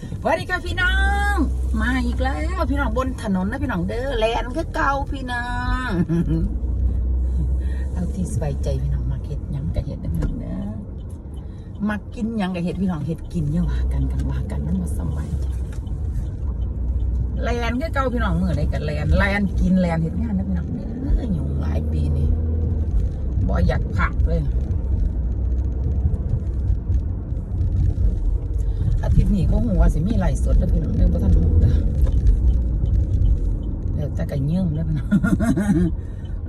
สวัสดีค่ะพี่น้อง มาอีกแล้วพี่น้องบนถนนนะพี่น้องเด้อแลนก็เก่าพี่น้องเอาที่สบายใจพี่น้องมาเห็ดยังกับเห็ดนะพี่น้องเด้อมากินยังกับเห็ดพี่น้องเห็ดกินอย่าว่ากันกันว่ากันมันมาสบายใจแลนก็เก่าพี่น้องเมื่อไรกันแลนแลนกินแลนเห็ดงานนะพี่น้องเด้ออยู่หลายปีนี่บ่อยากผักเลย อาทิตย์นี้ก็หัวสิมีไหลสดแล้วพี่น้องเรื่องประทันหูนะแล้วตะกะเยื่อมแล้วพี่น้อง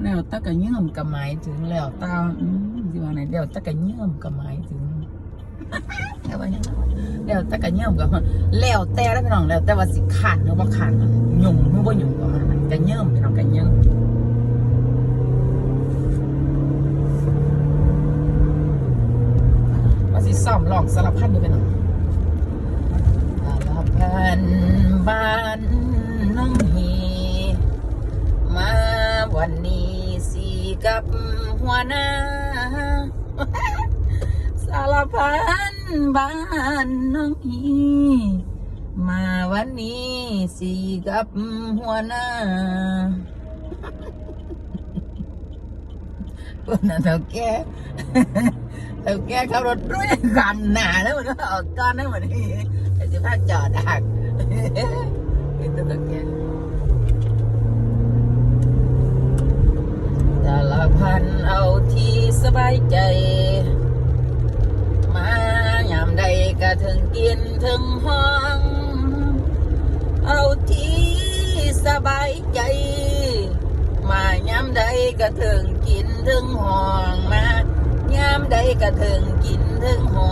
แล้วตะกะเยื่อมก็หมายถึงแล้วตาอืมที่ว่าไหนแล้วตะกะเยื่อมก็หมายถึงแล้วว่าหยังแล้วตะกะเยื่อมกับแล้วแต่แล้วพี่น้องแล้วแต่ว่าสิขาดหรือว่าขาดมันยุ่ง วันนี้สีกับหัวหน้า สารพันบ้านน้องฮีมาวันนี้สีกับหัวหน้าคนนั้นเท่าแก่เท่าแก่ขับรถด้วยกันหนาแล้วมันก็ออกก้อนได้เหมือนนี้แต่จะพาจอดดักเป็นตัวเท่าแก่ แต่ละพันเอาที่สบายใจ มายามใดก็ถึงกินถึงห้อง เอาที่สบายใจ มายามใดก็ถึงกินถึงห้องมายามใดก็ถึงกินถึงห้อง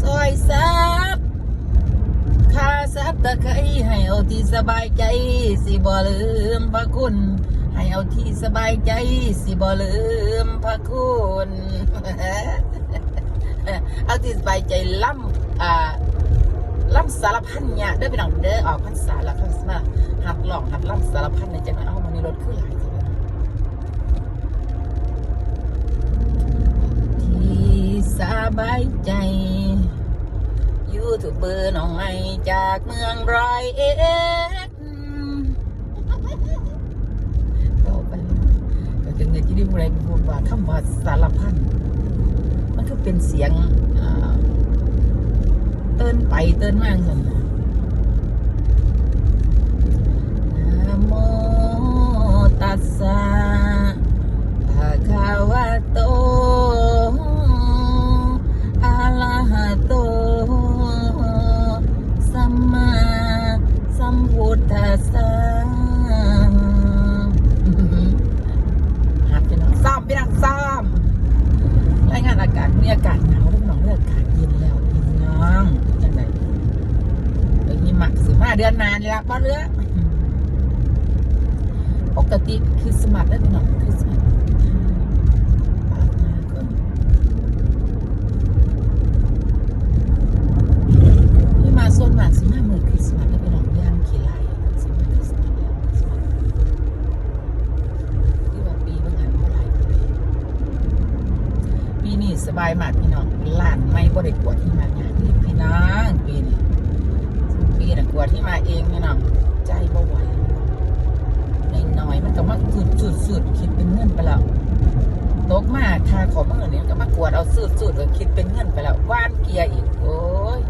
ซอยซับคาซับตะไคร้ให้เอาที่สบายใจ สิบ่ลืมพระคุณ ให้เอาที่สบายใจ สิบ่ลืมพระคุณเอาที่สบายใจล่ำอ่าล่ำสารพันเนี่ยเด้อพี่น้องเด้อออกพรรษาแล้วก็มาหัดหลอกหัดล่ำสารพันในจังหวะเอามันมีรถขึ้นหลายทีเดียวนะที่ สบายใจ ยูทูบเบอร์น้องไอจากเมืองร้อยเอ็ดต่อไปก็จะเงินที่ได้อะไรพูดว่าคำว่าสารพันมันก็เป็นเสียงเต้นไปเต้นมาสั่นนะ นานแล้วป้าเรือปกติคริสมาสแล้วพี่น้องคริสมาสปาดหน้าก่อนมาโซนากสิมาเมื่อคริสต์มาสแล้วพี่น้องย่างขี้ไหลสิมาคริสต์มาสแล้วคริสต์มาสที่ว่าปีบางอันเมื่อไหร่ปีนี้สบายมากพี่น้องล้านไม่ก็ได้กวดที่มาอย่างนี้พี่น้องปีนี้ ปีน่ะกวที่มาเองพี่น้องใจบ่ไหวน้อยๆมันก็มาสุดสุดสุดคิดเป็นเงินไปแล้วตกมาคาขอมือเนี่ยก็มากวดเอาสุดสุดก็คิดเป็นเงินไปแล้วว่านเกียร์อีกโอ้ย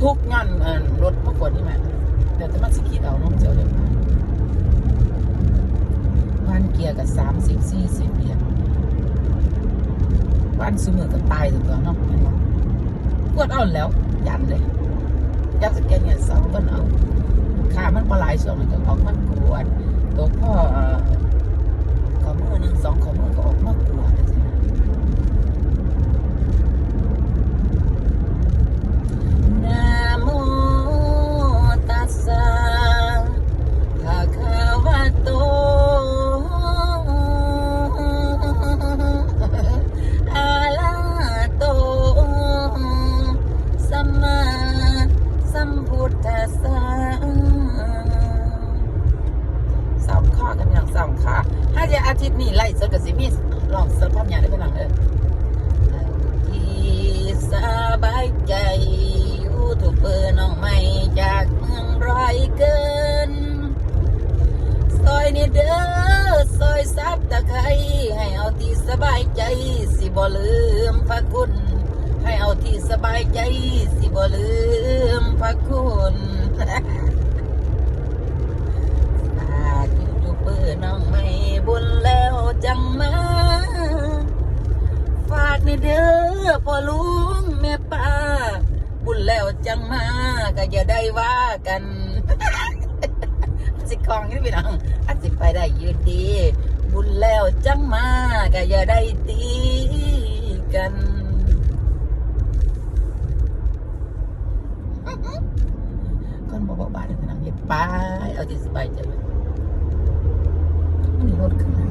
ทุกงานอ่ารถมากวดที่มาเดี๋ยวจะมาสิคิดเอาน้องเจ้าเดี๋ยวว่านเกียร์กับสามสิบสี่สิบเหรียญบ้านซื้อมือก็ตายถึงตัวเนาะแม่นบ่กวดเอาแล้วยันเลย ยักสแกนเนี่ยเสาก็เอาขามันปลายส่วนมันจะออกมากวดตัวพ่อเอ่อขอมือหนึ่งสองขอมือก็ออกมากวด ทิตย์นี้ไล่สดกับสิมีลองสดพับยาได้เป็นหลังเด้อที่สบายใจยูทูบเบอร์น้องใหม่จากเมืองร้อยเกิน ซอยนี่เด้อซอยซับตะไคร้ให้เอาที่สบายใจสิบ่ลืมพระคุณ ให้เอาที่สบายใจสิบ่ลืมพระคุณฝากยูทูบเบอร์น้องไม่บุญ อพ่อลุงแม่ป้า บุญแล้วจังมาก็อย่าได้ว่ากันสิกองนี่พี่น้องอาจสิไปได้ยืนดี บุญแล้วจังมาก็อย่าได้ตีกัน คนบอกบอกบาทพี่น้องอย่าไปเอาที่สบายใจไว้มันรถขึ้นมา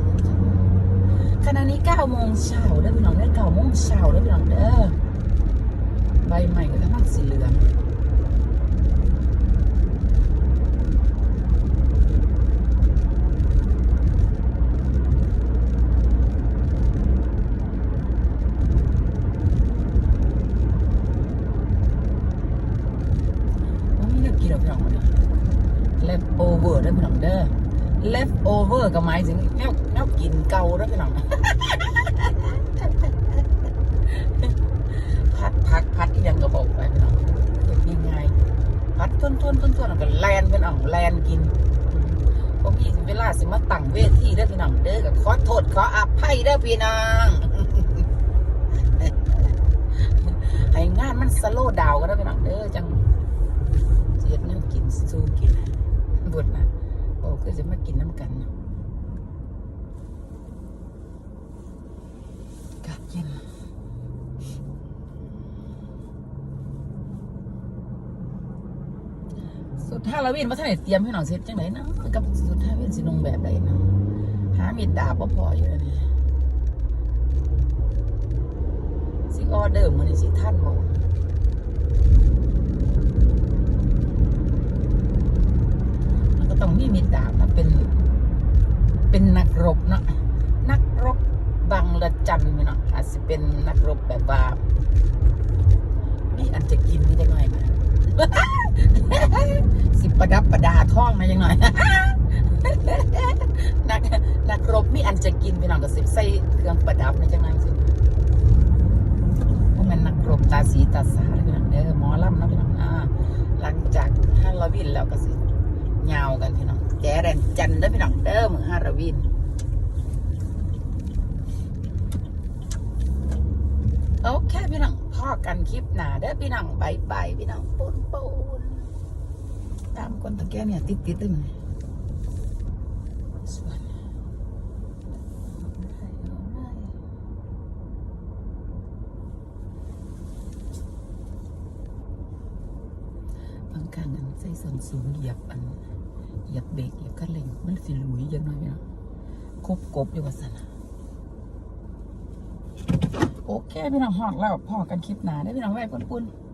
ขณะนี้9โมงเช้าเด้อพี่น้อง เด้อ9โมงเช้าเด้อพี่น้องเด้อใบใหม่ก็กำลังสีเหลืองว่ามีแนวกินหรอกพี่น้องวันนี้ left over เด้อพี่น้องเด้อ left over ก็หมายถึงแนวแนวกินเก่าเด้อพี่น้อง พัดพักพัดที่ยังก็บอกไปพี่น้องเฮ็ดง่ายๆพัด ทวนทวนทวนทวนแล้วก็แลนเป็นอ่องแลนกินผมมีเวลาสิมาตั้งเวทีเด้อพี่น้องเด้อก็ขอโทษขออภัยเด้อพี่น้องให้งานมันสโลว์ดาวก็ได้อพี่น้องเด้อจังเสียดน้ำกินสู้กินบดนะโอ้คือจะมากินน้ำกันนะกาดเย็นสุดท้ายเราวินมาท่านไหนเตรียมให้หน่องเสร็จจังไหนนะกับสุดท้ายวินสิลงแบบใดนะหามีดดาบบ่พออยู่แล้วนี่สิออเดอร์มันนี่สิท่านบอกมันก็ต้องมีมีดดาบนะเป็น เป็นนักรบเนาะนักรบบังละจันเนาะอาจจะเป็นนักรบแบบว่ามีอันจะกินนี่ได้หน่อยนะ สิประดับประดาท่องนะยังหน่อยนักนักรบมีอันจะกินพี่น้องก็สิบใส่เครื่องประดับนะจังไงสิเพราะมันนักรบตาสีตาสาเลยพี่น้องเด้อหมอลำนะพี่น้องอ่าหลังจากฮาโลวีนแล้วก็สิยาวกันพี่น้องแกแรนจันทร์เด้อพี่น้องเด้อมือฮาราวินโอเคพี่น้องพ่อกันคลิปหนาเด้อพี่น้องบายบายพี่น้องปูนปูน ตามคนตะแกเนี่ยติดติดๆด้วยมันสวยบางครั้งอันใส่ส่วนสูงเหยียบอันเหยียบเบรกเหยียบคันเร่งมันสิหลุยยังน้อยเน้องคบกบอยู่ว่าสันนะโอเคพี่น้องหอดแล้วพอกันคลิปหนาได้พี่น้องไว้ปุ่นๆ